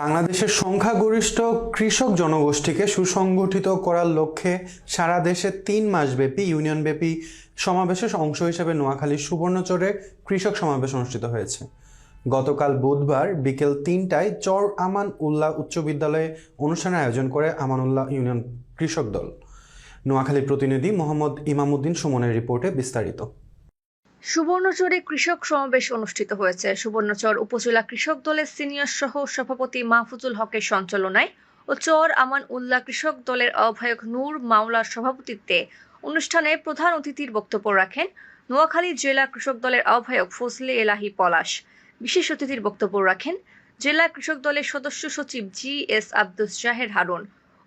বাংলাদেশের সংখ্যাগরিষ্ঠ কৃষক জনগোষ্ঠীকে সুসংগঠিত করার লক্ষ্যে সারা দেশে তিন মাসব্যাপী ইউনিয়নব্যাপী সমাবেশের অংশ হিসেবে নোয়াখালীর সুবর্ণচরে কৃষক সমাবেশ অনুষ্ঠিত হয়েছে। গতকাল বুধবার বিকেল তিনটায় চর আমান উল্লাহ উচ্চ বিদ্যালয়ে অনুষ্ঠানের আয়োজন করে আমানুল্লাহ ইউনিয়ন কৃষক দল। নোয়াখালী প্রতিনিধি মোহাম্মদ ইমামুদ্দিন সুমনের রিপোর্টে বিস্তারিত। সুবর্ণচরে কৃষক সমাবেশ অনুষ্ঠিত হয়েছে। সুবর্ণচর উপজেলা কৃষক দলের সিনিয়র সহ সভাপতি মাহফুজুল হকের সঞ্চালনায় ও চর আমান উল্লাহ কৃষক দলের আহ্বায়ক নূর মাওলার সভাপতিত্বে অনুষ্ঠানে প্রধান অতিথির বক্তব্য রাখেন নোয়াখালী জেলা কৃষক দলের আহ্বায়ক ফজলে এলাহি পলাশ। বিশেষ অতিথির বক্তব্য রাখেন জেলা কৃষক দলের সদস্য সচিব জি এস আব্দুস জাহের হারুন।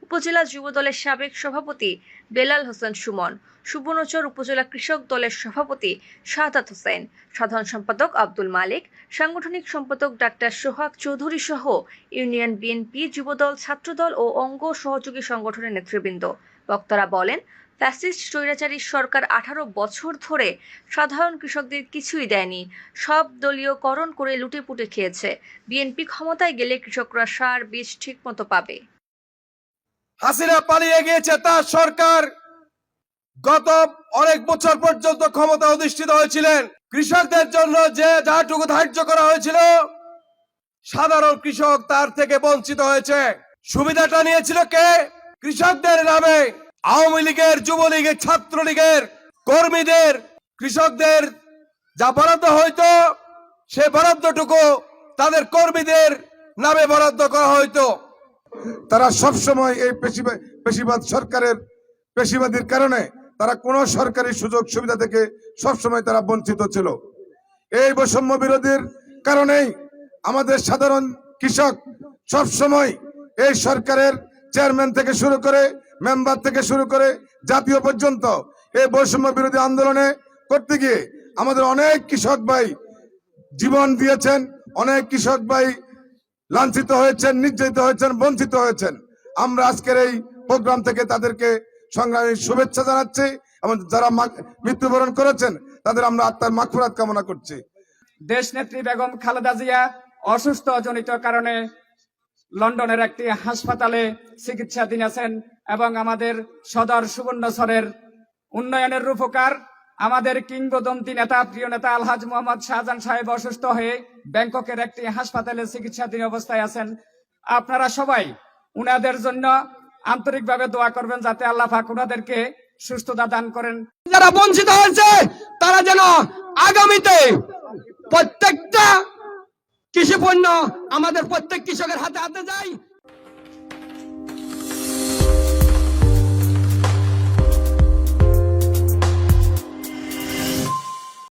উপজেলা যুব দলের সাবেক সভাপতি বেলাল হোসেন সুমন, সুবর্ণচর উপজেলা কৃষক দলের সভাপতি শাহাদাত হোসেন, সাধারণ সম্পাদক আব্দুল মালিক, সাংগঠনিক সম্পাদক ডাক্তার সোহাগ চৌধুরী সহ ইউনিয়ন বিএনপি যুবদল, ছাত্রদল ও অঙ্গ সহযোগী সংগঠনের নেতৃবৃন্দ। বক্তারা বলেন, ফ্যাসিস্ট স্বৈরাচারী সরকার আঠারো বছর ধরে সাধারণ কৃষকদের কিছুই দেয়নি, সব দলীয়করণ করে লুটেপুটে খেয়েছে। বিএনপি ক্ষমতায় গেলে কৃষকরা সার, বীজ ঠিকমতো পাবে। হাসিনা পালিয়ে গিয়েছে, তার সরকার গত অনেক বছর পর্যন্ত ক্ষমতা অধিষ্ঠিত হয়েছিলেন। কৃষকদের জন্য যে যাটুকু ধার্য করা হয়েছিল, সাধারণ কৃষক তার থেকে বঞ্চিত হয়েছে। সুবিধাটা নিয়েছিল কে? কৃষকদের নামে। আওয়ামী লীগের, যুবলীগের, ছাত্রলীগের কর্মীদের। কৃষকদের যা বরাদ্দ হইতো, সে বরাদ্দটুকু তাদের কর্মীদের নামে বরাদ্দ করা হইতো। তারা সব সময় এই পেশিবা- পেশিবাদ সরকারের, পেশিবাদীর কারণে তারা কোনো সরকারি সুযোগ সুবিধা থেকে সব সময় তারা বঞ্চিত ছিল। এই বৈষম্য বিরোধীর কারণেই আমাদের সাধারণ কৃষক সব সময় এই সরকারের চেয়ারম্যান থেকে শুরু করে মেম্বার থেকে শুরু করে জাতীয় পর্যন্ত এই বৈষম্য বিরোধী আন্দোলনে করতে গিয়ে আমাদের অনেক কৃষক ভাই জীবন দিয়েছেন, অনেক কৃষক ভাই লাঞ্ছিত হয়েছেন, নির্যাতিত হয়েছেন, বঞ্চিত হয়েছেন। আমরা আজকের এই প্রোগ্রাম থেকে তাদেরকে সংগ্রামী শুভেচ্ছা জানাচ্ছি এবং যারা মৃত্যুবরণ করেছেন, তাদের আমরা আত্মার মাগফিরাত কামনা করছি। দেশ নেত্রী বেগম খালেদা জিয়া অসুস্থ জনিত কারণে লন্ডনের একটি হাসপাতালে চিকিৎসাধীন আছেন এবং আমাদের সদর সুবর্ণচরের উন্নয়নের রূপকার আমাদের কিংবদন্তি নেতা, প্রিয় নেতা আলহাজ মোহাম্মদ শাহজাহান সাহেব অসুস্থ হয়ে ব্যাংককের একটি হাসপাতালে চিকিৎসাধীন অবস্থায় আছেন। আপনারা সবাই উনাদের জন্য আন্তরিকভাবে দোয়া করবেন যাতে আল্লাহ উনাদেরকে সুস্থতা দান করেন। যারা বঞ্চিত হয়েছে, তারা যেন আগামীতে প্রত্যেকটা কৃষি পণ্য আমাদের প্রত্যেক কৃষকের হাতে হাতে যায়